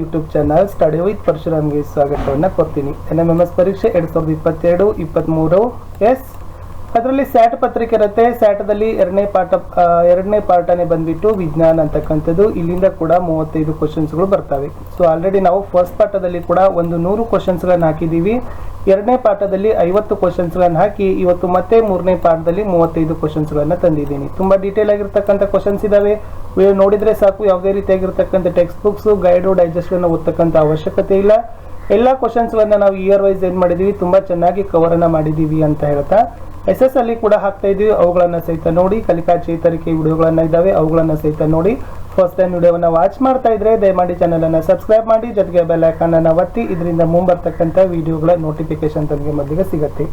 YouTube channel study with ಪರಶುರಾಮ್ಗೆ ಸ್ವಾಗತವನ್ನು ಕೊಡ್ತೀನಿ. ಎನ್ ಎಂ ಎಂ ಎಸ್ ಪರೀಕ್ಷೆ ಎರಡ್ ಸಾವಿರದ ಇಪ್ಪತ್ತೆರಡು ಇಪ್ಪತ್ತ್ಮೂರು ಎಸ್. ಅದರಲ್ಲಿ ಸ್ಯಾಟ್ ಪತ್ರಿಕೆ ಇರುತ್ತೆ. ಸ್ಯಾಟದಲ್ಲಿ ಎರಡನೇ ಪಾಠ ಎರಡನೇ ಪಾಠನೇ ಬಂದ್ಬಿಟ್ಟು ವಿಜ್ಞಾನ ಅಂತಕ್ಕಂಥದ್ದು. ಇಲ್ಲಿಂದ ಕೂಡ ಮೂವತ್ತೈದು ಕ್ವಶನ್ಸ್ಗಳು ಬರ್ತವೆ. ಸೊ ಆಲ್ರೆಡಿ ನಾವು ಫಸ್ಟ್ ಪಾಠದಲ್ಲಿ ಕೂಡ ಒಂದು ನೂರು ಕ್ವಶನ್ಸ್ಗಳನ್ನು ಹಾಕಿದ್ದೀವಿ. ಎರಡನೇ ಪಾಠದಲ್ಲಿ ಐವತ್ತು ಕ್ವಶನ್ಸ್ಗಳನ್ನು ಹಾಕಿ ಇವತ್ತು ಮತ್ತೆ ಮೂರನೇ ಪಾಠದಲ್ಲಿ ಮೂವತ್ತೈದು ಕ್ವಶನ್ಸ್ಗಳನ್ನು ತಂದಿದ್ದೀನಿ. ತುಂಬ ಡೀಟೇಲ್ ಆಗಿರ್ತಕ್ಕಂಥ ಕ್ವಶನ್ಸ್ ಇದಾವೆ. ನೀವು ನೋಡಿದ್ರೆ ಸಾಕು, ಯಾವುದೇ ರೀತಿಯಾಗಿರ್ತಕ್ಕಂಥ ಟೆಕ್ಸ್ಟ್ ಬುಕ್ಸು ಗೈಡು ಡೈಜೆಸ್ಟ್ಗಳನ್ನು ಓದ್ತಕ್ಕಂಥ ಅವಶ್ಯಕತೆ ಇಲ್ಲ. ಎಲ್ಲ ಕ್ವಶನ್ಸ್ಗಳನ್ನ ನಾವು ಇಯರ್ ವೈಸ್ ಏನು ಮಾಡಿದ್ದೀವಿ ತುಂಬ ಚೆನ್ನಾಗಿ ಕವರನ್ನು ಮಾಡಿದ್ದೀವಿ ಅಂತ ಹೇಳ್ತಾ. ಎಸ್ ಎಸ್ ಅಲ್ಲಿ ಕೂಡ ಹಾಕ್ತಾ ಇದ್ದೀವಿ ಅವುಗಳನ್ನು ಸಹಿತ ನೋಡಿ ಕಲಿಕಾ ಚೇತರಿಕೆ ವಿಡಿಯೋಗಳನ್ನ ಇದ್ದಾವೆ, ಅವುಗಳನ್ನು ಸಹಿತ ನೋಡಿ. ಫಸ್ಟ್ ಟೈಮ್ ವಿಡಿಯೋವನ್ನ ವಾಚ್ ಮಾಡ್ತಾ ಇದ್ರೆ ದಯಮಾಡಿ ಚಾನಲ್ ಅನ್ನ ಸಬ್ಸ್ಕ್ರೈಬ್ ಮಾಡಿ, ಜೊತೆಗೆ ಬೆಲ್ ಐಕಾನ್ ಅನ್ನ ಒತ್ತಿ, ಇದರಿಂದ ಮುಂಬರ್ತಕ್ಕಂಥ ವಿಡಿಯೋಗಳ ನೋಟಿಫಿಕೇಶನ್ ತಮಗೆ ಮೊದಲಿಗೆ ಸಿಗುತ್ತೆ.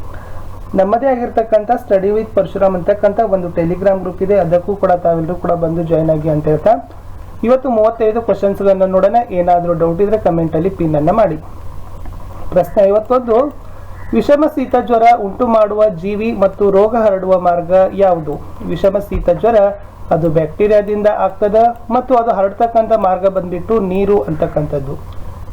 ನಮ್ಮದೇ ಆಗಿರ್ತಕ್ಕಂಥ ಸ್ಟಡಿ ವಿತ್ ಪರಶುರಾಮ್ ಅಂತಕ್ಕಂಥ ಒಂದು ಟೆಲಿಗ್ರಾಮ್ ಗ್ರೂಪ್ ಇದೆ. ಅದಕ್ಕೂ ಕೂಡ ತಾವೆಲ್ಲರೂ ಕೂಡ ಬಂದು ಜಾಯ್ನ್ ಆಗಿ ಅಂತ ಹೇಳ್ತಾ. ಇವತ್ತು ಮೂವತ್ತೈದು ಕ್ವಶನ್ಸ್ಗಳನ್ನು ನೋಡೋಣ. ಏನಾದರೂ ಡೌಟ್ ಇದ್ರೆ ಕಮೆಂಟಲ್ಲಿ ಪಿನ್ ಅನ್ನ ಮಾಡಿ. ಪ್ರಶ್ನೆ ಐವತ್ತೊಂದು. ವಿಷಮ ಶೀತ ಜ್ವರ ಉಂಟು ಮಾಡುವ ಜೀವಿ ಮತ್ತು ರೋಗ ಹರಡುವ ಮಾರ್ಗ ಯಾವುದು? ವಿಷಮ ಶೀತ ಜ್ವರ, ಅದು ಬ್ಯಾಕ್ಟೀರಿಯಾದಿಂದ ಆಗ್ತದ ಮತ್ತು ಅದು ಹರಡ್ತಕ್ಕಂಥ ಮಾರ್ಗ ಬಂದ್ಬಿಟ್ಟು ನೀರು ಅಂತಕ್ಕಂಥದ್ದು.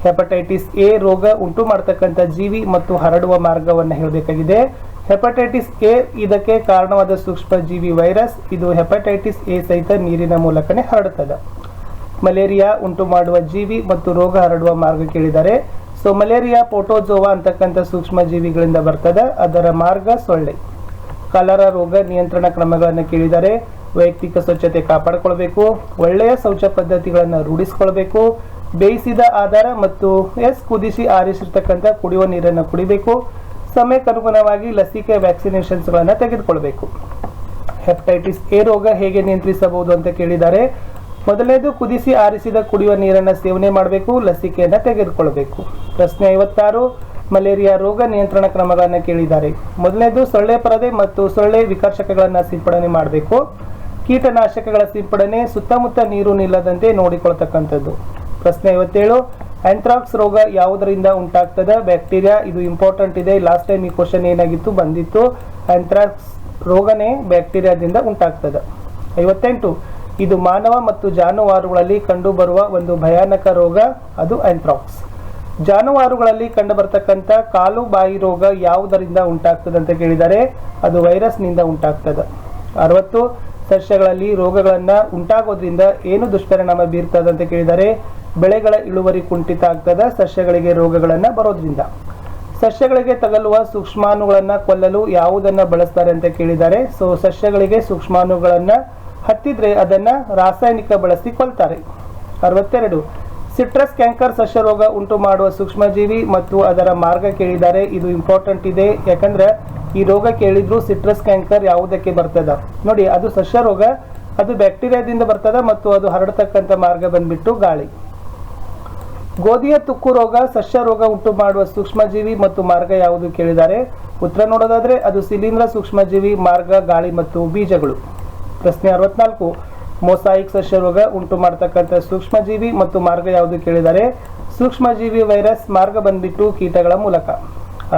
ಹೆಪಟೈಟಿಸ್ ಎ ರೋಗ ಉಂಟು ಮಾಡ್ತಕ್ಕಂಥ ಜೀವಿ ಮತ್ತು ಹರಡುವ ಮಾರ್ಗವನ್ನು ಹೇಳಬೇಕಾಗಿದೆ. ಹೆಪಟೈಟಿಸ್ ಎ ಇದಕ್ಕೆ ಕಾರಣವಾದ ಸೂಕ್ಷ್ಮಜೀವಿ ವೈರಸ್ ಇದು ಹೆಪಟೈಟಿಸ್ ಎ ಸಹಿತ ನೀರಿನ ಮೂಲಕನೇ ಹರಡುತ್ತದೆ. ಮಲೇರಿಯಾ ಉಂಟು ಮಾಡುವ ಜೀವಿ ಮತ್ತು ರೋಗ ಹರಡುವ ಮಾರ್ಗ ಕೇಳಿದರೆ ಸೊ ಮಲೇರಿಯಾ ಪೋಟೋಜೋವಾ ಅಂತಕ್ಕಂಥ ಸೂಕ್ಷ್ಮ ಜೀವಿಗಳಿಂದ ಬರ್ತದೆ, ಅದರ ಮಾರ್ಗ ಸೊಳ್ಳೆ. ಕಲರ ರೋಗ ನಿಯಂತ್ರಣ ಕ್ರಮಗಳನ್ನು ಕೇಳಿದರೆ, ವೈಯಕ್ತಿಕ ಸ್ವಚ್ಛತೆ ಕಾಪಾಡಿಕೊಳ್ಬೇಕು, ಒಳ್ಳೆಯ ಶೌಚ ಪದ್ಧತಿಗಳನ್ನು ರೂಢಿಸಿಕೊಳ್ಬೇಕು, ಬೇಯಿಸಿದ ಆಧಾರ ಮತ್ತು ಎಸ್ ಕುದಿಸಿ ಆರಿಸಿರ್ತಕ್ಕಂಥ ಕುಡಿಯುವ ನೀರನ್ನು ಕುಡಿಬೇಕು ಸಮಯಕ್ಕನುಗುಣವಾಗಿ ಲಸಿಕೆ ವ್ಯಾಕ್ಸಿನೇಷನ್ಸ್ಗಳನ್ನು ತೆಗೆದುಕೊಳ್ಬೇಕು. ಹೆಪಟೈಟಿಸ್ ಎ ರೋಗ ಹೇಗೆ ನಿಯಂತ್ರಿಸಬಹುದು ಅಂತ ಕೇಳಿದ್ದಾರೆ. ಮೊದಲನೇದು, ಕುದಿಸಿ ಆರಿಸಿದ ಕುಡಿಯುವ ನೀರನ್ನು ಸೇವನೆ ಮಾಡಬೇಕು, ಲಸಿಕೆಯನ್ನು ತೆಗೆದುಕೊಳ್ಬೇಕು. ಪ್ರಶ್ನೆ ಐವತ್ತಾರು, ಮಲೇರಿಯಾ ರೋಗ ನಿಯಂತ್ರಣ ಕ್ರಮಗಳನ್ನು ಕೇಳಿದ್ದಾರೆ. ಮೊದಲನೇದು, ಸೊಳ್ಳೆ ಪರದೆ ಮತ್ತು ಸೊಳ್ಳೆ ವಿಕರ್ಷಕಗಳನ್ನು ಸಿಂಪಡಣೆ ಮಾಡಬೇಕು. ಕೀಟನಾಶಕಗಳ ಸಿಂಪಡಣೆ, ಸುತ್ತಮುತ್ತ ನೀರು ನಿಲ್ಲದಂತೆ ನೋಡಿಕೊಳ್ತಕ್ಕಂಥದ್ದು. ಪ್ರಶ್ನೆ ಐವತ್ತೇಳು ಆಂಥ್ರಾಕ್ಸ್ ರೋಗ ಯಾವುದರಿಂದ ಉಂಟಾಗ್ತದೆ? ಬ್ಯಾಕ್ಟೀರಿಯಾ ಇದು ಇಂಪಾರ್ಟೆಂಟ್ ಇದೆ. ಲಾಸ್ಟ್ ಟೈಮ್ ಈ ಕ್ವಶನ್ ಏನಾಗಿತ್ತು? ಬಂದಿತ್ತು. ಆಂಥ್ರಾಕ್ಸ್ ರೋಗನೇ ಬ್ಯಾಕ್ಟೀರಿಯಾದಿಂದ ಉಂಟಾಗ್ತದೆ. ಐವತ್ತೆಂಟು. ಇದು ಮಾನವ ಮತ್ತು ಜಾನುವಾರುಗಳಲ್ಲಿ ಕಂಡುಬರುವ ಒಂದು ಭಯಾನಕ ರೋಗ, ಅದು ಆಂಥ್ರಾಕ್ಸ್ ಜಾನುವಾರುಗಳಲ್ಲಿ ಕಂಡುಬರ್ತಕ್ಕಂಥ ಕಾಲು ಬಾಯಿ ರೋಗ ಯಾವುದರಿಂದ ಉಂಟಾಗ್ತದೆ ಅಂತ ಕೇಳಿದರೆ, ಅದು ವೈರಸ್ನಿಂದ ಉಂಟಾಗ್ತದೆ. ಅರವತ್ತು. ಸಸ್ಯಗಳಲ್ಲಿ ರೋಗಗಳನ್ನು ಉಂಟಾಗೋದ್ರಿಂದ ಏನು ದುಷ್ಪರಿಣಾಮ ಬೀರ್ತದೆ ಅಂತ ಕೇಳಿದರೆ ಬೆಳೆಗಳ ಇಳುವರಿ ಕುಂಠಿತ ಆಗ್ತದೆ, ಸಸ್ಯಗಳಿಗೆ ರೋಗಗಳನ್ನು ಬರೋದ್ರಿಂದ. ಸಸ್ಯಗಳಿಗೆ ತಗಲುವ ಸೂಕ್ಷ್ಮಾಣುಗಳನ್ನು ಕೊಲ್ಲಲು ಯಾವುದನ್ನ ಬಳಸ್ತಾರೆ ಅಂತ ಕೇಳಿದ್ದಾರೆ. ಸೊ ಸಸ್ಯಗಳಿಗೆ ಸೂಕ್ಷ್ಮಾಣುಗಳನ್ನು ಹತ್ತಿದ್ರೆ ಅದನ್ನ ರಾಸಾಯನಿಕ ಬಳಸಿ ಕೊಲ್ತಾರೆ. ಅರವತ್ತೆರಡು, ಸಿಟ್ರಸ್ ಕ್ಯಾಂಕರ್ ಸಸ್ಯ ರೋಗ ಉಂಟು ಮಾಡುವ ಸೂಕ್ಷ್ಮಜೀವಿ ಮತ್ತು ಅದರ ಮಾರ್ಗ ಕೇಳಿದ್ದಾರೆ. ಇದು ಇಂಪಾರ್ಟೆಂಟ್ ಇದೆ. ಯಾಕಂದ್ರೆ ಈ ರೋಗ ಕೇಳಿದ್ರು ಸಿಟ್ರಸ್ ಕ್ಯಾಂಕರ್ ಯಾವುದಕ್ಕೆ ಬರ್ತದ? ನೋಡಿ, ಅದು ಸಸ್ಯ ರೋಗ ಅದು ಬ್ಯಾಕ್ಟೀರಿಯಾದಿಂದ ಬರ್ತದ ಮತ್ತು ಅದು ಹರಡತಕ್ಕಂಥ ಮಾರ್ಗ ಬಂದ್ಬಿಟ್ಟು ಗಾಳಿ. ಗೋಧಿಯ ತುಕ್ಕು ರೋಗ, ಸಸ್ಯ ರೋಗ ಉಂಟು ಮಾಡುವ ಸೂಕ್ಷ್ಮಜೀವಿ ಮತ್ತು ಮಾರ್ಗ ಯಾವುದು ಕೇಳಿದ್ದಾರೆ? ಉತ್ತರ ನೋಡೋದಾದ್ರೆ ಅದು ಶಿಲೀಂಧ್ರ ಸೂಕ್ಷ್ಮಜೀವಿ, ಮಾರ್ಗ, ಗಾಳಿ ಮತ್ತು ಬೀಜಗಳು. ಪ್ರಶ್ನೆ ಅರವತ್ನಾಲ್ಕು. ಮೊಸಾಯಿಕ್ ಸಸ್ಯ ರೋಗ ಉಂಟು ಮಾಡತಕ್ಕಂಥ ಸೂಕ್ಷ್ಮಜೀವಿ ಮತ್ತು ಮಾರ್ಗ ಯಾವುದು ಕೇಳಿದ್ದಾರೆ ಸೂಕ್ಷ್ಮಜೀವಿ ವೈರಸ್ ಮಾರ್ಗ ಬಂದ್ಬಿಟ್ಟು ಕೀಟಗಳ ಮೂಲಕ.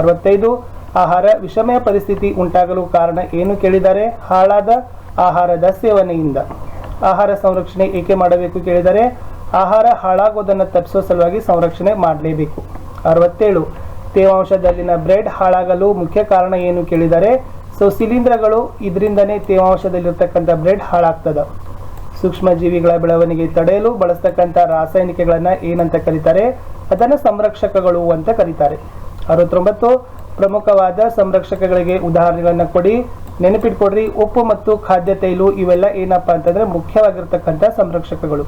ಅರವತ್ತೈದು. ಆಹಾರ, ವಿಷಮಯ ಪರಿಸ್ಥಿತಿ ಉಂಟಾಗಲು ಕಾರಣ ಏನು ಕೇಳಿದ್ದಾರೆ ಹಾಳಾದ ಆಹಾರದ ಸೇವನೆಯಿಂದ. ಆಹಾರ ಸಂರಕ್ಷಣೆ ಏಕೆ ಮಾಡಬೇಕು ಕೇಳಿದರೆ? ಆಹಾರ ಹಾಳಾಗೋದನ್ನು ತಪ್ಪಿಸೋ ಸಲುವಾಗಿ ಸಂರಕ್ಷಣೆ ಮಾಡಲೇಬೇಕು. ಅರವತ್ತೇಳು, ತೇವಾಂಶದಲ್ಲಿನ ಬ್ರೆಡ್ ಹಾಳಾಗಲು ಮುಖ್ಯ ಕಾರಣ ಏನು ಕೇಳಿದರೆ, ಸೊ ಶಿಲೀಂಧ್ರಗಳು ಇದರಿಂದನೇ ತೇವಾಂಶದಲ್ಲಿರ್ತಕ್ಕಂಥ ಬ್ರೆಡ್ ಹಾಳಾಗ್ತದ. ಸೂಕ್ಷ್ಮ ಜೀವಿಗಳ ಬೆಳವಣಿಗೆ ತಡೆಯಲು ಬಳಸ್ತಕ್ಕಂಥ ರಾಸಾಯನಿಕಗಳನ್ನು ಏನಂತ ಕರೀತಾರೆ? ಅದನ್ನು ಸಂರಕ್ಷಕಗಳು ಅಂತ ಕರೀತಾರೆ. ಅರವತ್ತೊಂಬತ್ತು, ಪ್ರಮುಖವಾದ ಸಂರಕ್ಷಕಗಳಿಗೆ ಉದಾಹರಣೆಗಳನ್ನು ಕೊಡಿ. ನೆನಪಿಟ್ಕೊಡ್ರಿ, ಉಪ್ಪು ಮತ್ತು ಖಾದ್ಯ ತೈಲು ಇವೆಲ್ಲ ಏನಪ್ಪಾ ಅಂತಂದ್ರೆ ಮುಖ್ಯವಾಗಿರ್ತಕ್ಕಂಥ ಸಂರಕ್ಷಕಗಳು.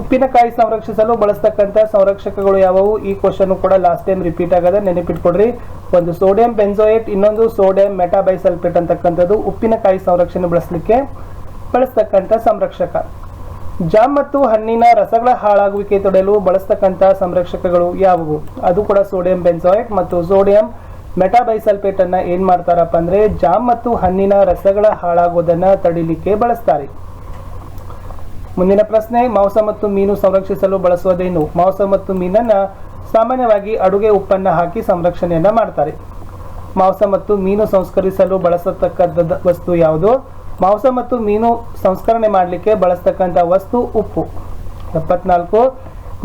ಉಪ್ಪಿನಕಾಯಿ ಸಂರಕ್ಷಿಸಲು ಬಳಸ್ತಕ್ಕಂಥ ಸಂರಕ್ಷಕಗಳು ಯಾವುವು? ಈ ಕ್ವಶನ್ ಕೂಡ ಲಾಸ್ಟ್ ಟೈಮ್ ರಿಪೀಟ್ ಆಗದೆ ನೆನಪಿಟ್ಕೊಡ್ರಿ ಒಂದು ಸೋಡಿಯಂ ಬೆಂಜೋಯೇಟ್ ಇನ್ನೊಂದು ಸೋಡಿಯಂ ಮೆಟಾಬೈಸಲ್ಪೇಟ್ ಅಂತಕ್ಕಂಥದ್ದು ಉಪ್ಪಿನಕಾಯಿ ಸಂರಕ್ಷಣೆ ಬಳಸಲಿಕ್ಕೆ ಬಳಸ್ತಕ್ಕಂಥ ಸಂರಕ್ಷಕ. ಜಾಮ್ ಮತ್ತು ಹಣ್ಣಿನ ರಸಗಳ ಹಾಳಾಗುವಿಕೆ ತೊಡೆಯಲು ಬಳಸ್ತಕ್ಕಂಥ ಸಂರಕ್ಷಕಗಳು ಯಾವುವು? ಅದು ಕೂಡ ಸೋಡಿಯಂ ಬೆನ್ಸೋಯೇಟ್ ಮತ್ತು ಸೋಡಿಯಂ ಮೆಟಾಬೈಸಲ್ಫೇಟ್ ಅನ್ನ ಏನ್ ಮಾಡ್ತಾರಪ್ಪ ಅಂದ್ರೆ ಜಾಮ್ ಮತ್ತು ಹಣ್ಣಿನ ರಸಗಳ ಹಾಳಾಗೋದನ್ನ ತಡಿಲಿಕ್ಕೆ ಬಳಸ್ತಾರೆ. ಮುಂದಿನ ಪ್ರಶ್ನೆ, ಮಾಂಸ ಮತ್ತು ಮೀನು ಸಂರಕ್ಷಿಸಲು ಬಳಸುವುದೇನು? ಮಾಂಸ ಮತ್ತು ಮೀನನ್ನ ಸಾಮಾನ್ಯವಾಗಿ ಅಡುಗೆ ಉಪ್ಪನ್ನ ಹಾಕಿ ಸಂರಕ್ಷಣೆಯನ್ನ ಮಾಡ್ತಾರೆ. ಮಾಂಸ ಮತ್ತು ಮೀನು ಸಂಸ್ಕರಿಸಲು ಬಳಸತಕ್ಕಂಥ ವಸ್ತು ಯಾವುದು? ಮಾಂಸ ಮತ್ತು ಮೀನು ಸಂಸ್ಕರಣೆ ಮಾಡಲಿಕ್ಕೆ ಬಳಸ್ತಕ್ಕಂಥ ವಸ್ತು ಉಪ್ಪು. ಎಪ್ಪತ್ನಾಲ್ಕು,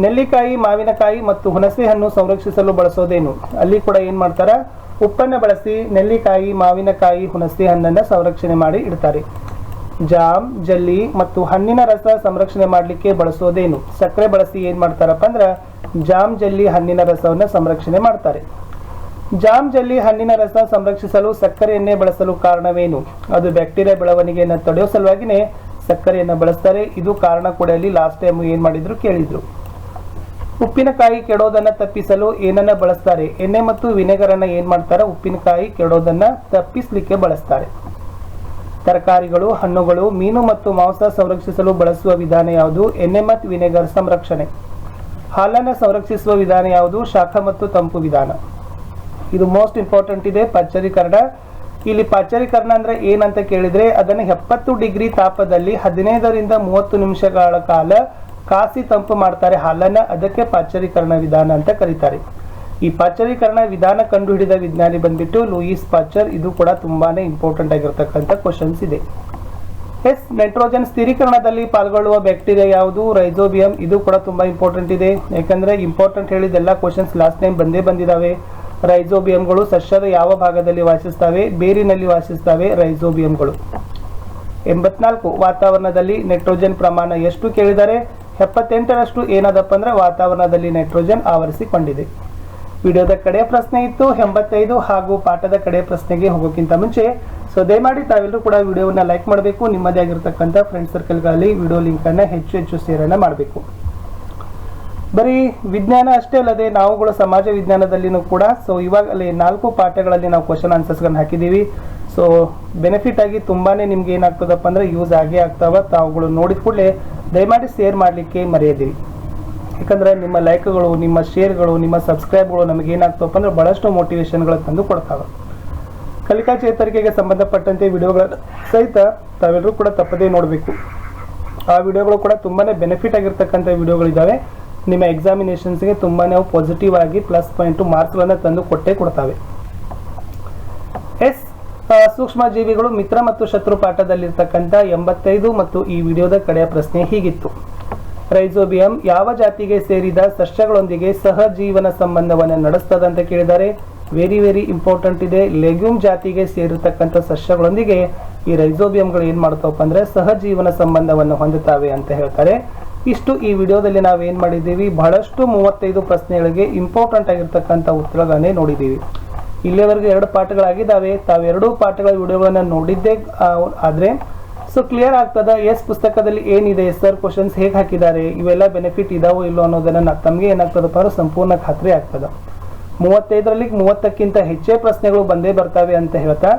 ನೆಲ್ಲಿಕಾಯಿ, ಮಾವಿನಕಾಯಿ ಮತ್ತು ಹುಣಸೆ ಹಣ್ಣು ಸಂರಕ್ಷಿಸಲು ಬಳಸೋದೇನು? ಅಲ್ಲಿ ಕೂಡ ಏನು ಮಾಡ್ತಾರೆ? ಉಪ್ಪನ್ನ ಬಳಸಿ ನೆಲ್ಲಿಕಾಯಿ, ಮಾವಿನಕಾಯಿ ಹುಣಸೆ ಹಣ್ಣನ್ನ ಸಂರಕ್ಷಣೆ ಮಾಡಿ ಇಡ್ತಾರೆ. ಜಾಮ್, ಜಲ್ಲಿ ಮತ್ತು ಹಣ್ಣಿನ ರಸ ಸಂರಕ್ಷಣೆ ಮಾಡಲಿಕ್ಕೆ ಬಳಸೋದೇನು? ಸಕ್ಕರೆ ಬಳಸಿ ಏನ್ ಮಾಡ್ತಾರಪ್ಪ ಅಂದ್ರ ಜಾಮ್, ಜಲ್ಲಿ, ಹಣ್ಣಿನ ರಸವನ್ನ ಸಂರಕ್ಷಣೆ ಮಾಡ್ತಾರೆ. ಜಾಮ್, ಜಲ್ಲಿ, ಹಣ್ಣಿನ ರಸ ಸಂರಕ್ಷಿಸಲು ಸಕ್ಕರೆಯನ್ನೇ ಬಳಸಲು ಕಾರಣವೇನು? ಅದು ಬ್ಯಾಕ್ಟೀರಿಯಾ ಬೆಳವಣಿಗೆಯನ್ನು ತಡೆಯೋ ಸಲುವಾಗಿನೇ ಸಕ್ಕರೆಯನ್ನು ಬಳಸ್ತಾರೆ. ಇದು ಕಾರಣ ಕೂಡ ಅಲ್ಲಿ ಲಾಸ್ಟ್ ಟೈಮ್ ಏನು ಮಾಡಿದ್ರು ಕೇಳಿದ್ರು. ಉಪ್ಪಿನಕಾಯಿ ಕೆಡೋದನ್ನ ತಪ್ಪಿಸಲು ಏನನ್ನ ಬಳಸ್ತಾರೆ? ಎಣ್ಣೆ ಮತ್ತು ವಿನೆಗರನ್ನ ಏನು ಏನ್ ಮಾಡ್ತಾರೆ? ಉಪ್ಪಿನಕಾಯಿ ಕೆಡೋದನ್ನ ತಪ್ಪಿಸಲಿಕ್ಕೆ ಬಳಸ್ತಾರೆ. ತರಕಾರಿಗಳು, ಹಣ್ಣುಗಳು, ಮೀನು ಮತ್ತು ಮಾಂಸ ಸಂರಕ್ಷಿಸಲು ಬಳಸುವ ವಿಧಾನ ಯಾವುದು? ಎಣ್ಣೆ ಮತ್ತು ವಿನೆಗರ್ ಸಂರಕ್ಷಣೆ. ಹಾಲನ್ನು ಸಂರಕ್ಷಿಸುವ ವಿಧಾನ ಯಾವುದು? ಶಾಖ ಮತ್ತು ತಂಪು ವಿಧಾನ. ಇದು ಮೋಸ್ಟ್ ಇಂಪಾರ್ಟೆಂಟ್ ಇದೆ ಪಾಶ್ಚರೀಕರಣ ಇಲ್ಲಿ ಪಾಶ್ಚರೀಕರಣ ಅಂದ್ರೆ ಏನಂತ ಕೇಳಿದ್ರೆ, ಅದನ್ನು ಎಪ್ಪತ್ತು ಡಿಗ್ರಿ ತಾಪದಲ್ಲಿ ಹದಿನೈದರಿಂದ ಮೂವತ್ತು ನಿಮಿಷಗಳ ಕಾಲ ಕಾಸಿ ತಂಪು ಮಾಡ್ತಾರೆ ಹಾಲನ್ನು. ಅದಕ್ಕೆ ಪಾಶ್ಚರೀಕರಣ ವಿಧಾನ ಅಂತ ಕರೀತಾರೆ. ಈ ಪಾಶ್ಚರೀಕರಣ ವಿಧಾನ ಕಂಡುಹಿಡಿದ ವಿಜ್ಞಾನಿ ಬಂದ್ಬಿಟ್ಟು ಲೂಯಿಸ್ ಪಾಶ್ಚರ್, ಇದು ಕೂಡ ತುಂಬಾನೇ ಇಂಪಾರ್ಟೆಂಟ್ ಆಗಿರ್ತಕ್ಕಂಥ ಕ್ವಶನ್ಸ್ ಇದೆ. ಎಸ್ ನೈಟ್ರೋಜನ್ ಸ್ಥಿರೀಕರಣದಲ್ಲಿ ಪಾಲ್ಗೊಳ್ಳುವ ಬ್ಯಾಕ್ಟೀರಿಯಾ ಯಾವುದು? ರೈಜೋಬಿಯಂ ಇದು ಕೂಡ ತುಂಬಾ ಇಂಪಾರ್ಟೆಂಟ್ ಇದೆ. ಯಾಕಂದ್ರೆ ಇಂಪಾರ್ಟೆಂಟ್ ಹೇಳಿದ ಎಲ್ಲ ಕ್ವಶನ್ಸ್ ಲಾಸ್ಟ್ ಟೈಮ್ ಬಂದೇ ಬಂದಿದಾವೆ. ರೈಜೋಬಿಯಂಗಳು ಸಸ್ಯದ ಯಾವ ಭಾಗದಲ್ಲಿ ವಾಸಿಸ್ತವೆ? ಬೇರಿನಲ್ಲಿ ವಾಸಿಸ್ತವೆ ರೈಜೋಬಿಯಂಗಳು ಎಂಬತ್ನಾಲ್ಕು, ವಾತಾವರಣದಲ್ಲಿ ನೈಟ್ರೋಜನ್ ಪ್ರಮಾಣ ಎಷ್ಟು ಕೇಳಿದರೆ? ಎಪ್ಪತ್ತೆಂಟರಷ್ಟು ಏನದಪ್ಪ ಅಂದ್ರೆ ವಾತಾವರಣದಲ್ಲಿ ನೈಟ್ರೋಜನ್ ಆವರಿಸಿಕೊಂಡಿದೆ. ವಿಡಿಯೋದ ಕಡೆ ಪ್ರಶ್ನೆ ಇತ್ತು, ಎಂಬತ್ತೈದು ಹಾಗೂ ಪಾಠದ ಕಡೆ ಪ್ರಶ್ನೆಗೆ ಹೋಗೋಕ್ಕಿಂತ ಮುಂಚೆ ಸೊ ದಯಮಾಡಿ ತಾವೆಲ್ಲರೂ ಕೂಡ ವಿಡಿಯೋವನ್ನ ಲೈಕ್ ಮಾಡಬೇಕು. ನಿಮ್ಮದೇ ಆಗಿರತಕ್ಕಂಥ ಫ್ರೆಂಡ್ ಸರ್ಕಲ್ಗಳಲ್ಲಿ ವಿಡಿಯೋ ಲಿಂಕನ್ನು ಹೆಚ್ಚು ಹೆಚ್ಚು ಸೇರನ್ನ ಮಾಡಬೇಕು. ಬರೀ ವಿಜ್ಞಾನ ಅಷ್ಟೇ ಅಲ್ಲದೆ ನಾವುಗಳು ಸಮಾಜ ವಿಜ್ಞಾನದಲ್ಲಿನೂ ಕೂಡ ಸೊ ಇವಾಗಲೇ ನಾಲ್ಕು ಪಾಠಗಳಲ್ಲಿ ನಾವು ಕ್ವಶನ್ ಆನ್ಸರ್ಸ್ಗಳನ್ನ ಹಾಕಿದ್ದೀವಿ. ಸೊ ಬೆನಿಫಿಟ್ ಆಗಿ ತುಂಬಾನೇ ನಿಮ್ಗೆ ಏನಾಗ್ತದಪ್ಪ ಅಂದ್ರೆ ಯೂಸ್ ಆಗೇ ಆಗ್ತಾವ. ತಾವುಗಳು ನೋಡಿದ ಕೂಡಲೇ ದಯಮಾಡಿ ಶೇರ್ ಮಾಡಲಿಕ್ಕೆ ಮರೆಯದಿರಿ. ಯಾಕಂದ್ರೆ ನಿಮ್ಮ ಲೈಕ್ಗಳು, ನಿಮ್ಮ ಶೇರ್ಗಳು, ನಿಮ್ಮ ಸಬ್ಸ್ಕ್ರೈಬ್ಗಳು ನಮಗೆ ಏನಾಗ್ತವಪ್ಪ ಅಂದ್ರೆ ಬಹಳಷ್ಟು ಮೋಟಿವೇಶನ್ಗಳು ತಂದು ಕೊಡ್ತಾವೆ. ಕಲಿಕಾ ಚೇತರಿಕೆಗೆ ಸಂಬಂಧಪಟ್ಟಂತೆ ವಿಡಿಯೋಗಳ ಸಹಿತ ತಾವೆಲ್ಲರೂ ಕೂಡ ತಪ್ಪದೇ ನೋಡಬೇಕು. ಆ ವಿಡಿಯೋಗಳು ಕೂಡ ತುಂಬಾನೇ ಬೆನಿಫಿಟ್ ಆಗಿರ್ತಕ್ಕಂಥ ವಿಡಿಯೋಗಳಿದ್ದಾವೆ ನಿಮ್ಮ ಎಕ್ಸಾಮಿನೇಷನ್ಸ್ಗೆ ತುಂಬಾನೇ ಅವು ಪಾಸಿಟಿವ್ ಆಗಿ ಪ್ಲಸ್ ಪಾಯಿಂಟ್ ಮಾರ್ಕ್ಸ್ಗಳನ್ನು ತಂದು ಕೊಟ್ಟೇ ಕೊಡ್ತಾವೆ. ಎಸ್ ಸೂಕ್ಷ್ಮ ಜೀವಿಗಳು ಮಿತ್ರ ಮತ್ತು ಶತ್ರು ಪಾಠದಲ್ಲಿರ್ತಕ್ಕಂಥ ಎಂಬತ್ತೈದು ಮತ್ತು ಈ ವಿಡಿಯೋದ ಕಡೆಯ ಪ್ರಶ್ನೆ ಹೀಗಿತ್ತು. ರೈಸೋಬಿಯಂ ಯಾವ ಜಾತಿಗೆ ಸೇರಿದ ಸಸ್ಯಗಳೊಂದಿಗೆ ಸಹಜೀವನ ಸಂಬಂಧವನ್ನು ನಡೆಸ್ತದೆ ಅಂತ ಕೇಳಿದ್ದಾರೆ. ವೆರಿ ವೆರಿ ಇಂಪಾರ್ಟೆಂಟ್ ಇದೆ. ಲೆಗ್ಯೂಮ್ ಜಾತಿಗೆ ಸೇರಿರ್ತಕ್ಕಂಥ ಸಸ್ಯಗಳೊಂದಿಗೆ ಈ ರೈಸೋಬಿಯಂಗಳು ಏನು ಮಾಡ್ತಾವಪ್ಪ ಅಂದರೆ ಸಹಜೀವನ ಸಂಬಂಧವನ್ನು ಹೊಂದುತ್ತವೆ ಅಂತ ಹೇಳ್ತಾರೆ. ಇಷ್ಟು ಈ ವಿಡಿಯೋದಲ್ಲಿ ನಾವೇನು ಮಾಡಿದ್ದೀವಿ? ಬಹಳಷ್ಟು ಮೂವತ್ತೈದು ಪ್ರಶ್ನೆಗಳಿಗೆ ಇಂಪಾರ್ಟೆಂಟ್ ಆಗಿರ್ತಕ್ಕಂಥ ಉತ್ತರಗಳನ್ನೇ ನೋಡಿದ್ದೀವಿ. ಇಲ್ಲಿಯವರೆಗೆ ಎರಡು ಪಾಠಗಳಾಗಿದ್ದಾವೆ. ತಾವೆರಡೂ ಪಾಠಗಳ ವಿಡಿಯೋಗಳನ್ನು ನೋಡಿದ್ದೇ ಆದ್ರೆ ಸೊ ಕ್ಲಿಯರ್ ಆಗ್ತದ? ಎಸ್ ಪುಸ್ತಕದಲ್ಲಿ ಏನಿದೆ? ಸರ್ ಕ್ವಶನ್ಸ್ ಹೇಗೆ ಹಾಕಿದ್ದಾರೆ? ಇವೆಲ್ಲ ಬೆನಿಫಿಟ್ ಇದಾವೋ ಇಲ್ಲೋ ಅನ್ನೋದನ್ನ ತಮಗೆ ಏನಾಗ್ತದಪ್ಪ ಅಂದ್ರೆ ಸಂಪೂರ್ಣ ಖಾತ್ರಿ ಆಗ್ತದ. ಮೂವತ್ತೈದರಲ್ಲಿ ಮೂವತ್ತಕ್ಕಿಂತ ಹೆಚ್ಚೇ ಪ್ರಶ್ನೆಗಳು ಬಂದೇ ಬರ್ತವೆ ಅಂತ ಹೇಳ್ತಾ